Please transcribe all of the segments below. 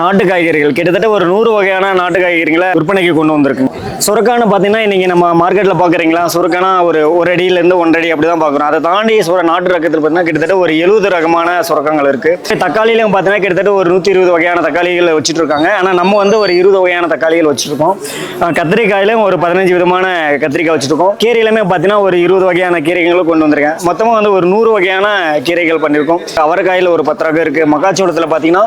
நாட்டு காய்கறிகள். கிட்டத்தட்ட ஒரு நூறு வகையான நாட்டு காய்கறிகளை விற்பனைக்கு கொண்டு வந்திருக்குங்க சுரக்கான்னு பார்த்தீங்கன்னா இன்னைக்கு நம்ம மார்க்கெட்டில் பார்க்குறீங்களா? சுரக்கானா ஒரு ஒரு அடியிலேருந்து ஒன்றடி அப்படி தான் பார்க்குறோம். அதை தாண்டி சுர நாட்டு ரகத்தில் பார்த்தீங்கன்னா கிட்டத்தட்ட ஒரு எழுபது ரகமான சுரக்கங்கள் இருக்குது தக்காளியிலும் பார்த்தீங்கன்னா கிட்டத்தட்ட ஒரு நூற்றி இருபது வகையான தக்காளிகள் வச்சுட்டு இருக்காங்க. ஆனால் நம்ம வந்து ஒரு இருபது வகையான தக்காளிகள் வச்சுருக்கோம் கத்திரிக்காயிலும் ஒரு பதினஞ்சு விதமான கத்திரிக்காய் வச்சுருக்கோம் கீரையிலுமே பார்த்தீங்கன்னா ஒரு இருபது வகையான கீரைகளும் கொண்டு வந்திருக்கேன். மொத்தமாக வந்து ஒரு நூறு வகையான கீரைகள் பண்ணியிருக்கோம். அவரைக்காயில் ஒரு பத்து ரகம் இருக்குது மக்காச்சோளத்தில் பார்த்தீங்கன்னா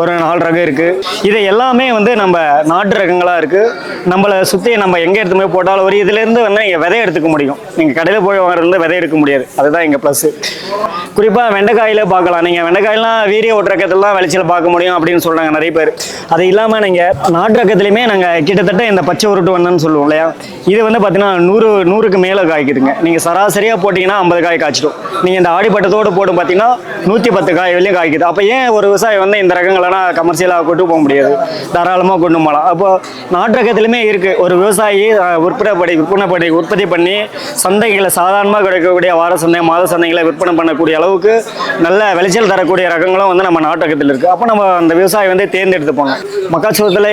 ஒரு நாலு ரகம் இருக்குது இது எல்லாமே வந்து நம்ம நாட்டு ரகங்களாக இருக்குது நம்மளை சுற்றி நம்ம எங்கே எடுத்து போய் போட்டாலும் ஒரு இதுலேருந்து வந்து நீங்கள் விதை எடுத்துக்க முடியும். நீங்கள் கடையில் போய் வாங்குறதுலேருந்து விதை எடுக்க முடியாது. அதுதான் எங்கள் ப்ளஸ்ஸு குறிப்பாக வெண்டைக்காயில் பார்க்கலாம். நீங்கள் வெண்டைக்காயெல்லாம் வீரிய ஒட்டுறக்கத்துலாம் விளைச்சல் பார்க்க முடியும் அப்படின்னு சொல்கிறாங்க நிறைய பேர். அது இல்லாமல் நீங்கள் நாட்டு ரகத்துலையுமே நாங்கள் கிட்டத்தட்ட இந்த பச்சை உருட்டு வண்ணன்னு சொல்லுவோம் இல்லையா? இது வந்து பார்த்தீங்கன்னா நூறு நூறுக்கு மேலே காய்க்குதுங்க நீங்கள் சராசரியாக போட்டிங்கன்னா ஐம்பது காய் காய்ச்சிடும். நீங்கள் இந்த ஆடிப்பட்டத்தோடு போட்டு பார்த்தீங்கன்னா நூற்றி பத்து காய் வரையும் காய்க்குது. அப்போ ஏன் ஒரு விவசாயி வந்து இந்த ரகங்களெல்லாம் கமர்ஷியலாக கொண்டு போக முடியாது. தாராளமாக கொண்டு போகலாம். அப்போ நாட்டு இருக்குது ஒரு விவசாயி விற்பனை படி விற்பனை படி உற்பத்தி பண்ணி சந்தைகளை சாதாரணமாக கிடைக்கக்கூடிய வார சந்தை மாத சந்தைகளை விற்பனை பண்ணக்கூடிய அளவுக்கு நல்ல விளைச்சல் தரக்கூடிய ரகங்களும் வந்து நம்ம நாட்டகத்தில் இருக்குது அப்போ நம்ம அந்த விவசாயி வந்து தேர்ந்தெடுத்துப்போங்க மக்காச்சோளத்தில்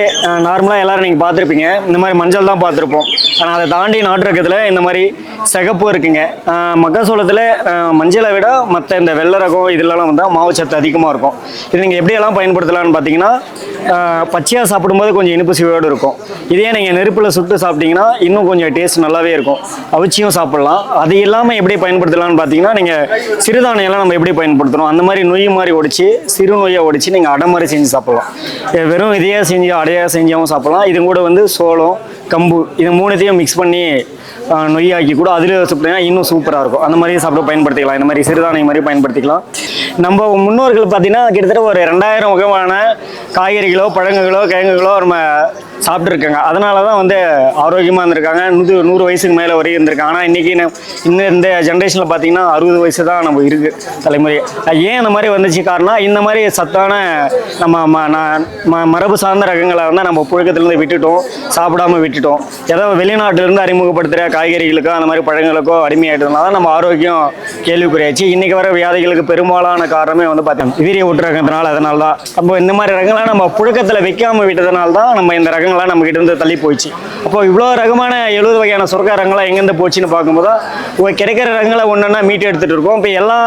நார்மலாக எல்லோரும் நீங்கள் பார்த்துருப்பீங்க. இந்த மாதிரி மஞ்சள் தான் பார்த்துருப்போம். ஆனால் அதை தாண்டி நாட்டகத்தில் இந்த மாதிரி சிகப்பு இருக்குங்க. மக்காச்சோளத்தில் மஞ்சளை விட மற்ற இந்த வெள்ளை ரகம் இதெல்லாம் வந்து மாவுச்சத்து அதிகமாக இருக்கும். இது நீங்கள் எப்படியெல்லாம் பயன்படுத்தலாம்னு பார்த்தீங்கன்னா அஹ், பச்சையாக சாப்பிடும்போது கொஞ்சம் இனிப்பு சுவையோடு இருக்கும். இதே நீங்கள் நெருப்பில் சுட்டு சாப்பிட்டீங்கன்னா இன்னும் கொஞ்சம் டேஸ்ட் நல்லாவே இருக்கும். அவிச்சியும் சாப்பிடலாம். அது இல்லாமல் எப்படி பயன்படுத்தலாம்னு பார்த்தீங்கன்னா நீங்கள் சிறுதானியெல்லாம் நம்ம எப்படி பயன்படுத்துகிறோம் அந்த மாதிரி நொய் மாதிரி ஒடிச்சு சிறு நொய்யை ஒடிச்சு நீங்கள் அடை மாதிரி செஞ்சு சாப்பிடலாம். வெறும் இதையாக செஞ்சு அடையாக செஞ்சாவும் சாப்பிடலாம். இது கூட வந்து சோளம் கம்பு இது மூணுத்தையும் மிக்ஸ் பண்ணி நொய்யாக்கி கூட அதில் சாப்பிட்டீங்கன்னா இன்னும் சூப்பராக இருக்கும். அந்த மாதிரி சாப்பிட பயன்படுத்திக்கலாம். இந்த மாதிரி சிறுதானியம் மாதிரி பயன்படுத்திக்கலாம். நம்ம முன்னோர்கள் பார்த்தீங்கன்னா கிட்டத்தட்ட ஒரு ரெண்டாயிரம் வகையான காய்கறிகளோ பழங்குகளோ கிழங்குகளோ நம்ம சாப்பிட்ருக்காங்க அதனால தான் வந்து ஆரோக்கியமாக இருந்திருக்காங்க. நூறு நூறு வயசுக்கு மேலே வரையும் இருந்திருக்காங்க. ஆனால் இன்றைக்கி இன்னும் இந்த ஜென்ரேஷனில் பார்த்தீங்கன்னா அறுபது வயசு தான் நம்ம இருக்குது தலைமுறை. ஏன் இந்த மாதிரி வந்துச்சு காரணம் இந்த மாதிரி சத்தான நம்ம ம ந- ம மரபு சார்ந்த ரகங்களை வந்து நம்ம புழக்கத்துலேருந்து விட்டுட்டோம் சாப்பிடாம விட்டுட்டோம். ஏதோ வெளிநாட்டிலேருந்து அறிமுகப்படுத்துகிற காய்கறிகளுக்கோ அந்த மாதிரி பழங்களுக்கோ அடிமையாகிட்டதுனால தான் நம்ம ஆரோக்கியம் கேள்விக்குறையாச்சு இன்றைக்கி வர வியாதிகளுக்கு பெரும்பாலான காரணமே வந்து பார்த்தீங்கன்னா வீரிய ஊட்டுறதுனால அதனால தான் அப்போ இந்த மாதிரி ரகங்களை நம்ம புழக்கத்தில் வைக்காமல் விட்டதுனால தான் நம்ம இந்த ரகம் நம்ம கிட்ட இருந்து தள்ளி போயிடுச்சு. அப்போ இவ்வளோ ரகமான எழுபது வகையான சொர்க்க ரகங்களாக எங்கேருந்து போச்சுன்னு பார்க்கும்போது இப்போ கிடைக்கிற ரகங்களை ஒன்றா மீட்டு எடுத்துகிட்டு இருக்கோம். இப்போ எல்லா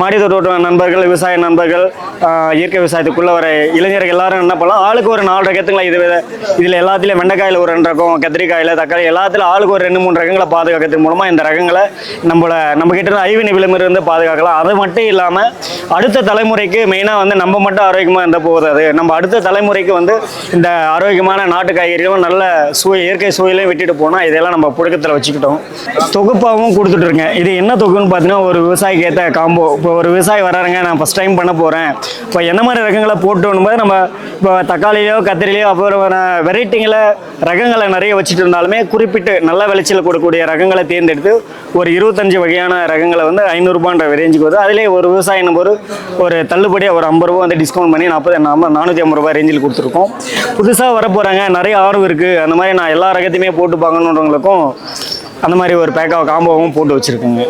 மாடி தோட்ட நண்பர்கள் விவசாய நண்பர்கள் இயற்கை விவசாயத்துக்குள்ளே வர இளைஞர்கள் எல்லாரும் என்ன பண்ணலாம்? ஆளுக்கு ஒரு நாலு ரகத்துங்களை இது இதில் எல்லாத்துலேயும் வெண்டைக்காயில் ஒரு ரெண்டு ரகம் கத்திரிக்காயில் தக்காளி எல்லாத்துலையும் ஆளுக்கு ஒரு ரெண்டு மூணு ரகங்களை பாதுகாக்கிறது மூலமாக இந்த ரகங்களை நம்மளை நம்மக்கிட்ட இருந்து ஐவினை விளிம்பிலிருந்து பாதுகாக்கலாம். அது மட்டும் இல்லாமல் அடுத்த தலைமுறைக்கு மெயினாக வந்து நம்ம மட்டும் ஆரோக்கியமாக இருந்த போகுது அது நம்ம அடுத்த தலைமுறைக்கு வந்து இந்த ஆரோக்கியமான நாட்டு காய்கறிகளும் நல்ல சுவை இயற்கை சுவையிலையும் விட்டுட்டு போனால் இதெல்லாம் நம்ம புழக்கத்தில் வச்சுக்கிட்டோம். தொகுப்பாகவும் கொடுத்துட்ருங்க இது என்ன தொகுன்னு பார்த்தீங்கன்னா ஒரு விவசாயிக்கு ஏற்ற காம்போ இப்போ ஒரு விவசாயி வராருங்க நான் ஃபஸ்ட் டைம் பண்ண போகிறேன் இப்போ என்ன மாதிரி ரகங்களை போட்டு போது நம்ம இப்போ தக்காளியிலையோ கத்திரிலையோ அப்புறம் வெரைட்டிங்களை ரகங்களை நிறைய வச்சுட்டு இருந்தாலுமே குறிப்பிட்டு நல்ல விளைச்சல் கொடுக்கக்கூடிய ரகங்களை தேர்ந்தெடுத்து ஒரு இருபத்தஞ்சு வகையான ரகங்களை வந்து ஐநூறுரூபான்ற ரேஞ்சுக்கு வருது அதிலே ஒரு விவசாயம் ஒரு ஒரு தள்ளுபடியாக ஒரு ஐம்பது ரூபா வந்து டிஸ்கவுண்ட் பண்ணி நாற்பது நம்ம நானூற்றி ஐம்பது ரூபாய் ரேஞ்சில் கொடுத்துருக்கோம். புதுசாக வர போகிறாங்க நிறைய ஆர்வம் இருக்குது அந்த மாதிரி நான் எல்லா ரகத்தையுமே போட்டு பார்க்கணுன்றவங்களுக்கும் அந்த மாதிரி ஒரு பேக்காக காம்போவும் போட்டு வச்சுருக்கோங்க.